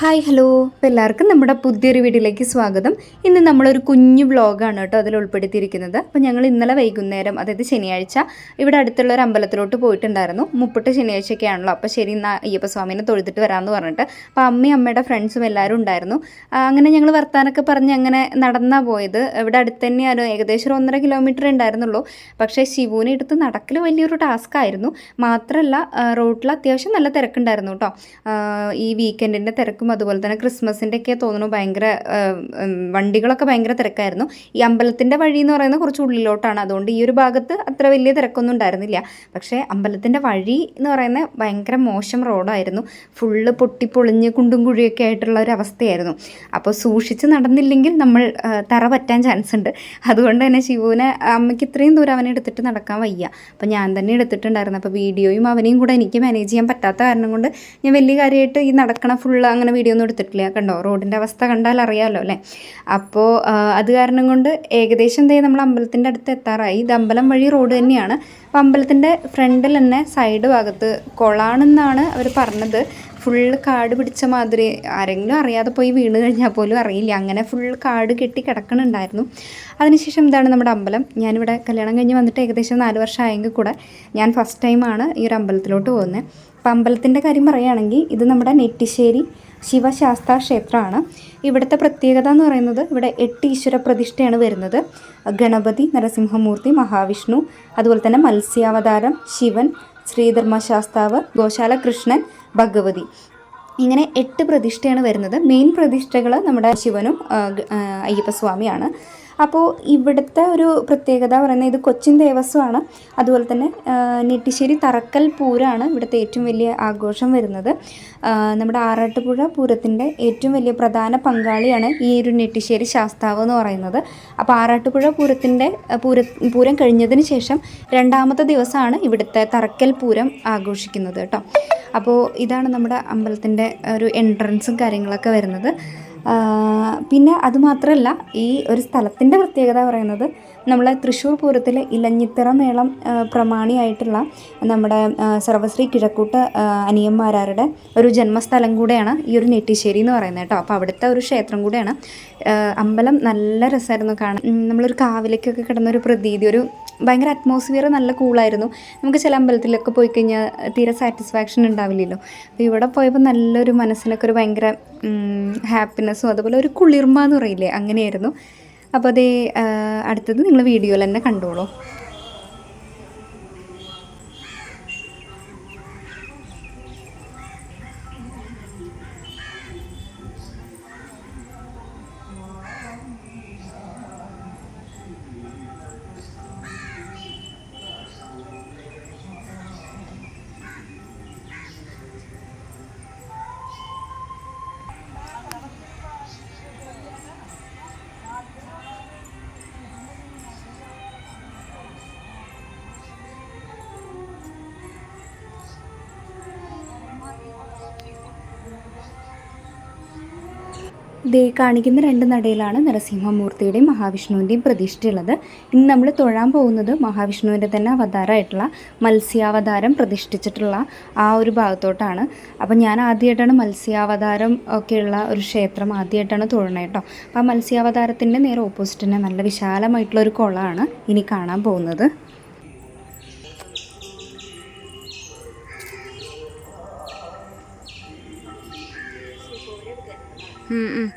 Hi hello. അപ്പോൾ എല്ലാവർക്കും നമ്മുടെ പുതിയൊരു വീഡിയോയിലേക്ക് സ്വാഗതം. ഇന്ന് നമ്മളൊരു കുഞ്ഞു വ്ളോഗാണ് കേട്ടോ അതിൽ ഉൾപ്പെടുത്തിയിരിക്കുന്നത്. അപ്പോൾ ഞങ്ങൾ ഇന്നലെ വൈകുന്നേരം അതായത് ശനിയാഴ്ച ഇവിടെ അടുത്തുള്ള ഒരു അമ്പലത്തിലോട്ട് പോയിട്ടുണ്ടായിരുന്നു. മുപ്പിട്ട് ശനിയാഴ്ചയൊക്കെ ആണല്ലോ അപ്പോൾ ശരി എന്നാൽ അയ്യപ്പസ്വാമിനെ തൊഴുതിട്ട് വരാമെന്ന് പറഞ്ഞിട്ട്. അപ്പോൾ അമ്മയും അമ്മയുടെ ഫ്രണ്ട്സും എല്ലാവരും ഉണ്ടായിരുന്നു. അങ്ങനെ ഞങ്ങൾ വർത്താനൊക്കെ പറഞ്ഞ് അങ്ങനെ നടന്നാ പോയത്. ഇവിടെ അടുത്ത് തന്നെയാണ് ഏകദേശം ഒന്നര കിലോമീറ്റർ ഉണ്ടായിരുന്നുള്ളൂ. പക്ഷേ ശിവുവിനെ എടുത്ത് നടക്കൽ വലിയൊരു ടാസ്ക് ആയിരുന്നു. മാത്രമല്ല റോഡിൽ അത്യാവശ്യം നല്ല തിരക്കുണ്ടായിരുന്നു കേട്ടോ. ഈ വീക്കെൻഡിന്റെ തിരക്കും അതുപോലെ തന്നെ ക്രിസ്മസിന്റെ ഒക്കെ തോന്നുന്നു ഭയങ്കര വണ്ടികളൊക്കെ ഭയങ്കര തിരക്കായിരുന്നു. ഈ അമ്പലത്തിന്റെ വഴി എന്ന് പറയുന്നത് കുറച്ച് ഉള്ളിലോട്ടാണ്. അതുകൊണ്ട് ഈ ഒരു ഭാഗത്ത് അത്ര വലിയ തിരക്കൊന്നും ഉണ്ടായിരുന്നില്ല. പക്ഷേ അമ്പലത്തിന്റെ വഴി എന്ന് പറയുന്നത് ഭയങ്കര മോശം റോഡായിരുന്നു. ഫുള്ള് പൊട്ടിപ്പൊളിഞ്ഞ് കുണ്ടും കുഴിയൊക്കെ ആയിട്ടുള്ള ഒരു അവസ്ഥയായിരുന്നു. അപ്പോൾ സൂക്ഷിച്ച് നടന്നില്ലെങ്കിൽ നമ്മൾ തറ പറ്റാൻ ചാൻസ് ഉണ്ട്. അതുകൊണ്ട് തന്നെ ശിവുവിനെ അമ്മയ്ക്ക് ഇത്രയും ദൂരം അവനെ എടുത്തിട്ട് നടക്കാൻ വയ്യ. അപ്പോൾ ഞാൻ തന്നെ എടുത്തിട്ടുണ്ടായിരുന്നു. അപ്പോൾ വീഡിയോയും അവനെയും കൂടെ എനിക്ക് മാനേജ് ചെയ്യാൻ പറ്റാത്ത കാരണം കൊണ്ട് ഞാൻ വലിയ കാര്യമായിട്ട് ഈ നടക്കണ ഫുള്ള് അങ്ങനെ വീഡിയോ ഒന്നും എടുത്തിട്ടില്ല. കണ്ടോ? റോഡിന്റെ അവസ്ഥ കണ്ടാൽ അറിയാമല്ലോ അല്ലേ? അപ്പോൾ അത് കാരണം കൊണ്ട് ഏകദേശം ദേ നമ്മൾ അമ്പലത്തിന്റെ അടുത്ത് എത്താറായി. ഇത് അമ്പലം വഴി റോഡ് തന്നെയാണ്. അപ്പോൾ അമ്പലത്തിന്റെ ഫ്രണ്ടിൽ തന്നെ സൈഡ് ഭാഗത്ത് കൊളാണെന്നാണ് അവർ പറഞ്ഞത്. ഫുള്ള് കാട് പിടിച്ച മാതിരി ആരെങ്കിലും അറിയാതെ പോയി വീണ് കഴിഞ്ഞാൽ പോലും അറിയില്ല. അങ്ങനെ ഫുൾ കാട് കെട്ടി കിടക്കണുണ്ടായിരുന്നു. അതിനുശേഷം ഇതാണ് നമ്മുടെ അമ്പലം? ഞാനിവിടെ കല്യാണം കഴിഞ്ഞ് വന്നിട്ട് ഏകദേശം നാല് വർഷം ആയെങ്കിൽ കൂടെ ഞാൻ ഫസ്റ്റ് ടൈമാണ് ഈ ഒരു അമ്പലത്തിലോട്ട് പോകുന്നത്. അപ്പോൾ അമ്പലത്തിന്റെ കാര്യം പറയുകയാണെങ്കിൽ ഇത് നമ്മുടെ നെറ്റിശ്ശേരി ശിവശാസ്ത്ര ക്ഷേത്രമാണ്. ഇവിടുത്തെ പ്രത്യേകത എന്ന് പറയുന്നത് ഇവിടെ എട്ട് ഈശ്വര പ്രതിഷ്ഠയാണ് വരുന്നത്. ഗണപതി നരസിംഹമൂർത്തി മഹാവിഷ്ണു അതുപോലെ തന്നെ മത്സ്യാവതാരം ശിവൻ ശ്രീധർമ്മശാസ്താവ് ഗോശാല കൃഷ്ണൻ ഭഗവതി. ഇങ്ങനെ എട്ട് പ്രതിഷ്ഠയാണ് വരുന്നത്. മെയിൻ പ്രതിഷ്ഠകൾ നമ്മുടെ ശിവനും അയ്യപ്പസ്വാമിയാണ്. അപ്പോൾ ഇവിടുത്തെ ഒരു പ്രത്യേകത പറയുന്നത് ഇത് കൊച്ചിൻ ദേവസ്വമാണ്. അതുപോലെ തന്നെ നെട്ടിശ്ശേരി തറക്കൽ പൂരമാണ് ഇവിടുത്തെ ഏറ്റവും വലിയ ആഘോഷം വരുന്നത്. നമ്മുടെ ആറാട്ടുപുഴ പൂരത്തിന്റെ ഏറ്റവും വലിയ പ്രധാന പങ്കാളിയാണ് ഈ ഒരു നെട്ടിശ്ശേരി ശാസ്താവ് എന്ന് പറയുന്നത്. അപ്പോൾ ആറാട്ടുപുഴ പൂരത്തിന്റെ പൂര പൂരം കഴിഞ്ഞതിന് ശേഷം രണ്ടാമത്തെ ദിവസമാണ് ഇവിടുത്തെ തറക്കൽ പൂരം ആഘോഷിക്കുന്നത് കേട്ടോ. അപ്പോൾ ഇതാണ് നമ്മുടെ അമ്പലത്തിന്റെ ഒരു എൻട്രൻസും കാര്യങ്ങളൊക്കെ വരുന്നത്. പിന്നെ അതുമാത്രമല്ല ഈ ഒരു സ്ഥലത്തിന്റെ പ്രത്യേകത പറയുന്നത് നമ്മളെ തൃശ്ശൂർ പൂരത്തിലെ ഇലഞ്ഞിത്തറ മേളം പ്രമാണിയായിട്ടുള്ള നമ്മുടെ സർവശ്രീ കിഴക്കൂട്ട് അനിയന്മാരാരുടെ ഒരു ജന്മസ്ഥലം കൂടെയാണ് ഈ ഒരു നെറ്റിശ്ശേരി എന്ന് പറയുന്നത് കേട്ടോ. അപ്പോൾ അവിടുത്തെ ഒരു ക്ഷേത്രം കൂടെയാണ്. അമ്പലം നല്ല രസമായിരുന്നു കാണാൻ. നമ്മളൊരു കാവിലേക്കൊക്കെ കിടന്ന ഒരു പ്രതീതി ഒരു ഭയങ്കര അറ്റ്മോസ്ഫിയർ നല്ല കൂളായിരുന്നു നമുക്ക് ചില അമ്പലത്തിലൊക്കെ പോയി കഴിഞ്ഞാൽ തീരെ സാറ്റിസ്ഫാക്ഷൻ ഉണ്ടാവില്ലല്ലോ. അപ്പോൾ ഇവിടെ പോയപ്പോൾ നല്ലൊരു മനസ്സിനൊക്കെ ഒരു ഭയങ്കര ഹാപ്പിനെസ്സും അതുപോലെ ഒരു കുളിർമ എന്ന് പറയില്ലേ അങ്ങനെയായിരുന്നു. അപ്പോൾ അതേ അടുത്തത് നിങ്ങൾ വീഡിയോയിൽ തന്നെ കണ്ടോളൂ. ദേ കാണിക്കുന്ന രണ്ട് നടയിലാണ് നരസിംഹമൂർത്തിയുടെയും മഹാവിഷ്ണുവിന്റെയും പ്രതിഷ്ഠയുള്ളത്. ഇന്ന് നമ്മൾ തൊഴാൻ പോകുന്നത് മഹാവിഷ്ണുവിന്റെ തന്നെ അവതാരമായിട്ടുള്ള മത്സ്യാവതാരം പ്രതിഷ്ഠിച്ചിട്ടുള്ള ആ ഒരു ഭാഗത്തോട്ടാണ്. അപ്പം ഞാൻ ആദ്യമായിട്ടാണ് മത്സ്യാവതാരം ഒക്കെയുള്ള ഒരു ക്ഷേത്രം ആദ്യമായിട്ടാണ് തൊഴണേ കേട്ടോ. അപ്പോൾ ആ മത്സ്യാവതാരത്തിന്റെ നേരെ ഓപ്പോസിറ്റ് തന്നെ നല്ല വിശാലമായിട്ടുള്ള ഒരു കുളമാണ് ഇനി കാണാൻ പോകുന്നത്. 嗯嗯。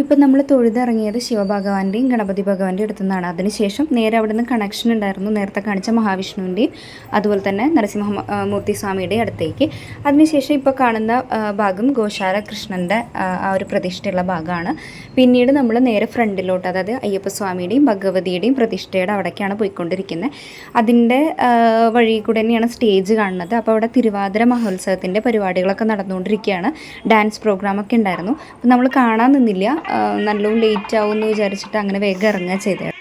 ഇപ്പം നമ്മൾ തൊഴുതിറങ്ങിയത് ശിവഭഗവാന്റെയും ഗണപതി ഭഗവാന്റെയും അടുത്തു നിന്നാണ് അതിനുശേഷം നേരെ അവിടെ നിന്ന് കണക്ഷൻ ഉണ്ടായിരുന്നു നേരത്തെ കാണിച്ച മഹാവിഷ്ണുവിന്റെയും അതുപോലെ തന്നെ നരസിംഹ മൂർത്തി സ്വാമിയുടെയും അടുത്തേക്ക്. അതിനുശേഷം ഇപ്പോൾ കാണുന്ന ഭാഗം ഗോശാല കൃഷ്ണന്റെ ആ, ഒരു പ്രതിഷ്ഠയുള്ള ഭാഗമാണ്. പിന്നീട് നമ്മൾ നേരെ ഫ്രണ്ടിലോട്ട് അതായത് അയ്യപ്പ അയ്യപ്പസ്വാമിയുടെയും ഭഗവതിയുടെയും പ്രതിഷ്ഠയുടെ അവിടേക്കാണ് പോയിക്കൊണ്ടിരിക്കുന്നത് അതിന്റെ വഴി കൂടെ തന്നെയാണ് സ്റ്റേജ് കാണുന്നത്. അപ്പോൾ അവിടെ തിരുവാതിര മഹോത്സവത്തിന്റെ പരിപാടികളൊക്കെ നടന്നുകൊണ്ടിരിക്കുകയാണ്. ഡാൻസ് പ്രോഗ്രാമൊക്കെ ഉണ്ടായിരുന്നു. അപ്പോൾ നമ്മൾ കാണാൻ നിന്നില്ല. നല്ലോണം ലേറ്റ് ആവും എന്ന് വിചാരിച്ചിട്ട് അങ്ങനെ വേഗം ഇറങ്ങുക ചെയ്തത്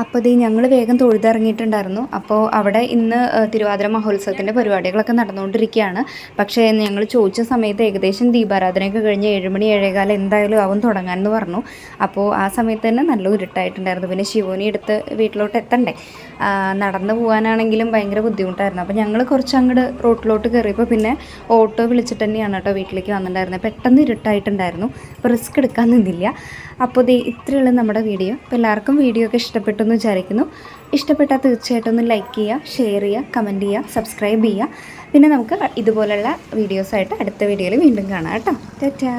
അപ്പോൾ ഇത് ഞങ്ങൾ വേഗം തൊഴുതിറങ്ങിയിട്ടുണ്ടായിരുന്നു. അപ്പോൾ അവിടെ ഇന്ന് തിരുവാതിര മഹോത്സവത്തിന്റെ പരിപാടികളൊക്കെ നടന്നുകൊണ്ടിരിക്കുകയാണ്. പക്ഷേ ഞങ്ങൾ ചോദിച്ച സമയത്ത് ഏകദേശം ദീപാരാധനയൊക്കെ കഴിഞ്ഞ് ഏഴുമണി ഏഴേകാലം എന്തായാലും ആവും തുടങ്ങാമെന്ന് പറഞ്ഞു. അപ്പോൾ ആ സമയത്ത് തന്നെ നല്ല ഇരുട്ടായിട്ടുണ്ടായിരുന്നു പിന്നെ ശിവോനി എടുത്ത് വീട്ടിലോട്ട് എത്തണ്ടേ? നടന്നു പോകാനാണെങ്കിലും ഭയങ്കര ബുദ്ധിമുട്ടായിരുന്നു. അപ്പോൾ ഞങ്ങൾ കുറച്ച് അങ്ങോട്ട് റോട്ടിലോട്ട് കയറിയപ്പോൾ പിന്നെ ഓട്ടോ വിളിച്ചിട്ട് തന്നെയാണ് കേട്ടോ വീട്ടിലേക്ക് വന്നിട്ടുണ്ടായിരുന്നത്. പെട്ടെന്ന് ഇരുട്ടായിട്ടുണ്ടായിരുന്നു. അപ്പോൾ റിസ്ക് എടുക്കാൻ നിന്നില്ല. അപ്പോൾ ദേ ഇത്രയുള്ള നമ്മുടെ വീഡിയോ. അപ്പോൾ എല്ലാവർക്കും വീഡിയോ ഒക്കെ ഇഷ്ടപ്പെട്ടു എന്ന് വിചാരിക്കുന്നു. ഇഷ്ടപ്പെട്ടാൽ തീർച്ചയായിട്ടും ഒന്ന് ലൈക്ക് ചെയ്യുക ഷെയർ ചെയ്യുക കമന്റ് ചെയ്യുക സബ്സ്ക്രൈബ് ചെയ്യുക. പിന്നെ നമുക്ക് ഇതുപോലുള്ള വീഡിയോസായിട്ട് അടുത്ത വീഡിയോയിൽ വീണ്ടും കാണാം കേട്ടോ. ടാറ്റാ